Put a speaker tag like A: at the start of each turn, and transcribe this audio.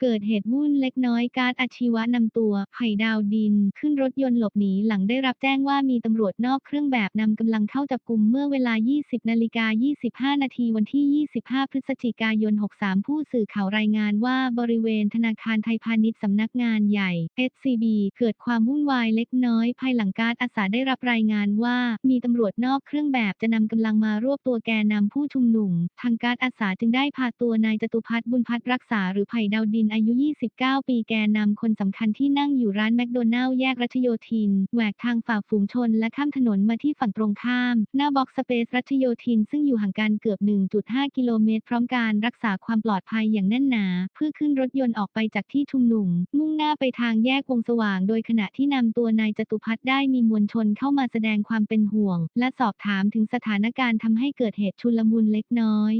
A: เกิดเหตุวุ่นเล็กน้อยการอาชีวะนำตัวไผ่ดาวดิน ขึ้นรถยนต์หลบหนีหลังได้รับแจ้งว่ามีตำรวจนอกเครื่องแบบนำกำลังเข้าจับกลุ่มเมื่อเวลา 20 นาฬิกา 25 นาทีวันที่ 25 พฤศจิกายน 63 ผู้สื่อข่าวรายงานว่าบริเวณธนาคารไทยพาณิชย์สำนักงานใหญ่ SCB เกิดความวุ่นวายเล็กน้อย ภายหลังการอาสาได้รับรายงานว่า มีตำรวจนอกเครื่องแบบจะนำกำลังมารวบตัวแกนนำผู้ชุมนุม ทางการอาสาจึงได้พาตัวนายจตุพัฒน์บุญพัฒน์รักษาหรือไผ่ดาวดินนอายุ 29 ปีแกนนำคนสำคัญที่นั่งอยู่ร้านแมคโดนัลล์แยกรัชโยธิน แหวกทางฝ่าฝูงชนและข้ามถนนมาที่ฝั่งตรงข้าม หน้าบ็อกสเปซรัชโยธิน ซึ่งอยู่ห่างกันเกือบ 1.5 กิโลเมตร พร้อมการรักษาความปลอดภัยอย่างแน่นหนา เพื่อขึ้นรถยนต์ออกไปจากที่ชุมนุม มุ่งหน้าไปทางแยกวงสว่าง โดยขณะที่นำตัวนายจตุพัฒน์ได้มีมวลชนเข้ามาแสดงความเป็นห่วง และสอบถามถึงสถานการณ์ทำให้เกิดเหตุชุลมุนเล็กน้อย